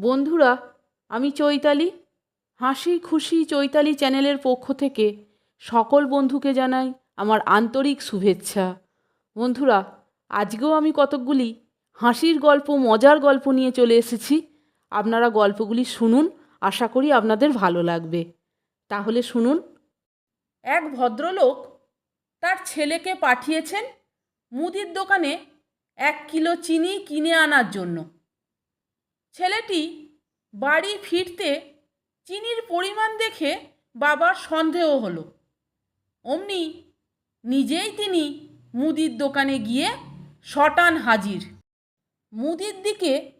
বন্ধুরা, আমি চৈতালি। হাসি খুশি চৈতালি চ্যানেলের পক্ষ থেকে সকল বন্ধুকে জানাই আমার আন্তরিক শুভেচ্ছা। বন্ধুরা, আজকেও আমি কতকগুলি হাসির গল্প, মজার গল্প নিয়ে চলে এসেছি। আপনারা গল্পগুলি শুনুন, আশা করি আপনাদের ভালো লাগবে। তাহলে শুনুন। এক ভদ্রলোক তার ছেলেকে পাঠিয়েছেন মুদির দোকানে এক কিলো চিনি কিনে আনার জন্য। ছেলেটি বাড়ি ফিরতে চিনির পরিমাণ দেখে বাবার সন্দেহ হলো। অমনি নিজেই তিনি মুদির দোকানে গিয়ে শটান হাজির। মুদির দিকে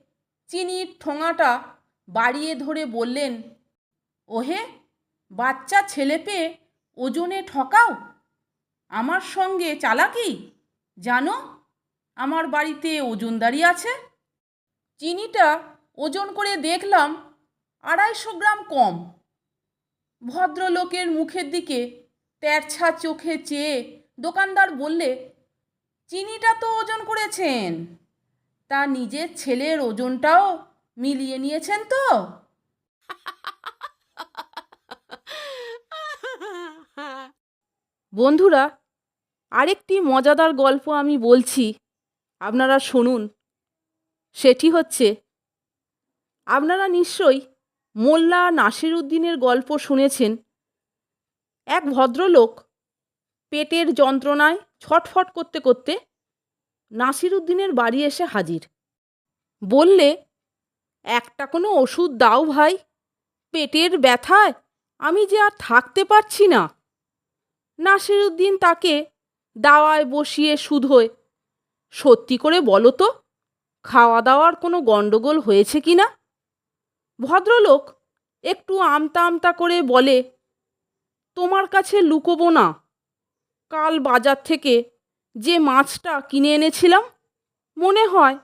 চিনির ঠোঙাটা বাড়িয়ে ধরে বললেন, ওহে, বাচ্চা ছেলে পেয়ে ওজনে ঠকাও? আমার সঙ্গে চালাকি? জানো, আমার বাড়িতে ওজনদারি আছে? চিনিটা ওজন করে দেখলাম আড়াইশো গ্রাম কম। ভদ্রলোকের মুখের দিকে তেরছা চোখে চেয়ে দোকানদার বললে, চিনিটা তো ওজন করেছেন। তা নিজের ছেলের ওজনটাও মিলিয়ে নিয়েছেন তো? বন্ধুরা, আরেকটি মজাদার গল্প আমি বলছি। আপনারা শুনুন। সেটি হচ্ছে আপনারা নিশ্চয়ই মোল্লা নাসির উদ্দিনের গল্প শুনেছেন। এক ভদ্রলোক পেটের যন্ত্রণায় ছটফট করতে করতে নাসির উদ্দিনের বাড়ি এসে হাজির। বললে, একটা কোনো ওষুধ দাও ভাই, পেটের ব্যথায় আমি যে আর থাকতে পারছি না। নাসির উদ্দিন তাকে দাওয়ায় বসিয়ে শুধোয় সত্যি করে বলো তো, খাওয়া দাওয়ার কোনো গণ্ডগোল হয়েছে কি না? ভদ্রলোক একটু আমতা আমতা করে বলে, তোমার কাছে লুকোবো না। কাল বাজার থেকে যে মাছটা কিনে এনেছিলাম, মনে হয়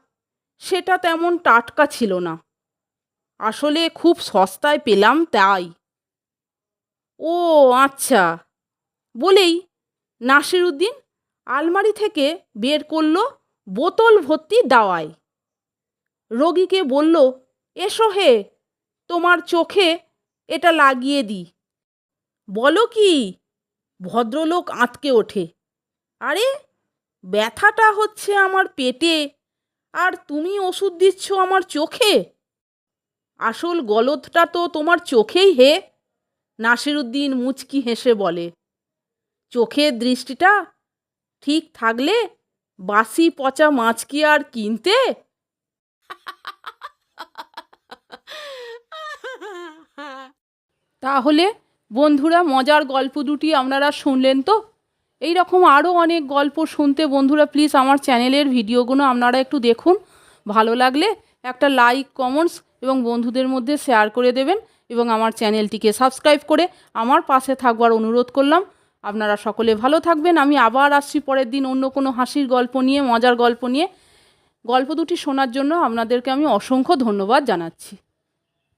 সেটা তেমন টাটকা ছিল না। আসলে খুব সস্তায় পেলাম তাই। ও আচ্ছা। বলেই নাসিরুদ্দিন আলমারি থেকে বের করল বোতল ভর্তি দাওয়াই রোগীকে বলল, এসো হে তোমার চোখে এটা লাগিয়ে দিই। বলো কি? ভদ্রলোক আঁতকে ওঠে। আরে, ব্যথাটা হচ্ছে আমার পেটে, আর তুমি ওষুধ দিচ্ছ আমার চোখে? আসল গলদটা তো তোমার চোখেই হে, নাসিরুদ্দিন মুচকি হেসে বলে। চোখের দৃষ্টিটা ঠিক থাকলে বাসি পচা মাছ কি আর কিনতে? তাহলে বন্ধুরা মজার গল্প দুটি আপনারা শুনলেন তো? এই রকম আরও অনেক গল্প শুনতে বন্ধুরা প্লিজ আমার চ্যানেলের ভিডিওগুলো আপনারা একটু দেখুন। ভালো লাগলে একটা লাইক কমেন্টস এবং বন্ধুদের মধ্যে শেয়ার করে দেবেন এবং আমার চ্যানেলটিকে সাবস্ক্রাইব করে আমার পাশে থাকবার অনুরোধ করলাম। আপনারা সকলে ভালো থাকবেন। আমি আবার আসছি পরের দিন অন্য কোনো হাসির গল্প নিয়ে, মজার গল্প নিয়ে। গল্প দুটি শোনার জন্য আপনাদেরকে আমি অসংখ্য ধন্যবাদ জানাচ্ছি।